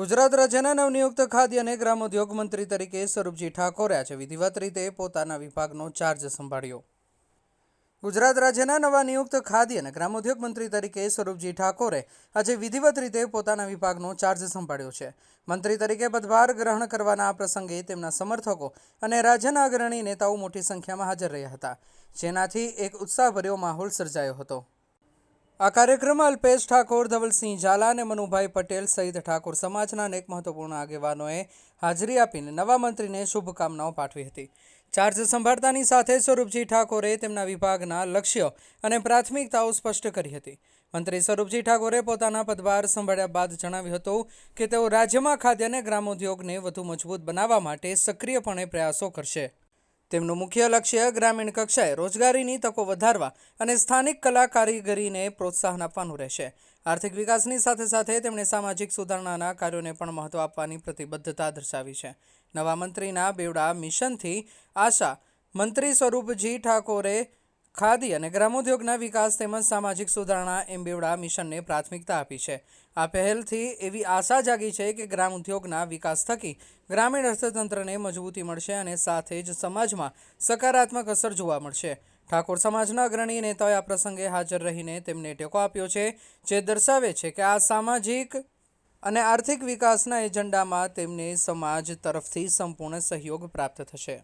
ગુજરાત રાજ્યના નવનિયુક્ત ખાદ્ય અને ગ્રામોદ્યોગ મંત્રી તરીકે સ્વરૂપજી ઠાકોરે આજે વિધિવત રીતે પોતાના વિભાગનો ચાર્જ સંભાળ્યો. ગુજરાત રાજ્યના નવા નિયુક્ત ખાદ્ય અને ગ્રામોદ્યોગ મંત્રી તરીકે સ્વરૂપજી ઠાકોરે આજે વિધિવત રીતે પોતાના વિભાગનો ચાર્જ સંભાળ્યો છે. મંત્રી તરીકે પદભાર ગ્રહણ કરવાના આ પ્રસંગે તેમના સમર્થકો અને રાજ્યના અગ્રણી નેતાઓ મોટી સંખ્યામાં હાજર રહ્યા હતા. જેનાથી એક ઉત્સાહભર્યો માહોલ સર્જાયો હતો. આ કાર્યક્રમમાં અલ્પેશ ઠાકોર, ધવલસિંહ ઝાલા અને મનુભાઈ પટેલ સહિત ઠાકોર સમાજના અનેક મહત્વપૂર્ણ આગેવાનોએ હાજરી આપીને નવા મંત્રીને શુભકામનાઓ પાઠવી હતી. ચાર્જ સંભાળતાની સાથે સ્વરૂપજી ઠાકોરે તેમના વિભાગના લક્ષ્ય અને પ્રાથમિકતાઓ સ્પષ્ટ કરી હતી. મંત્રી સ્વરૂપજી ઠાકોરે પોતાના પદભાર સંભાળ્યા બાદ જણાવ્યું હતું કે તેઓ રાજ્યમાં ખાદ્ય અને ગ્રામોદ્યોગને વધુ મજબૂત બનાવવા માટે સક્રિયપણે પ્રયાસો કરશે. તેમનું મુખ્ય લક્ષ્ય ગ્રામીણ કક્ષાએ રોજગારીની તકો વધારવા અને સ્થાનિક કલા કારીગરીને પ્રોત્સાહન આપવાનું રહેશે. આર્થિક વિકાસની સાથે સાથે તેમણે સામાજિક સુધારણાના કાર્યોને પણ મહત્વ આપવાની પ્રતિબદ્ધતા દર્શાવી છે. નવા મંત્રીના બેવડા મિશનથી આશા મંત્રી સ્વરૂપજી ઠાકોરે ખાદી અને ગ્રામોદ્યોગના વિકાસ તેમજ સામાજિક સુધારણા એમ બેવડા મિશનને પ્રાથમિકતા આપી છે. આ પહેલથી એવી આશા જાગી છે કે ગ્રામ ઉદ્યોગના વિકાસ થકી ગ્રામીણ અર્થતંત્રને મજબૂતી મળશે અને સાથે જ સમાજમાં સકારાત્મક અસર જોવા મળશે. ઠાકોર સમાજના અગ્રણી નેતાઓએ આ પ્રસંગે હાજર રહીને તેમને ટેકો આપ્યો છે, જે દર્શાવે છે કે આ સામાજિક અને આર્થિક વિકાસના એજન્ડામાં તેમને સમાજ તરફથી સંપૂર્ણ સહયોગ પ્રાપ્ત થશે.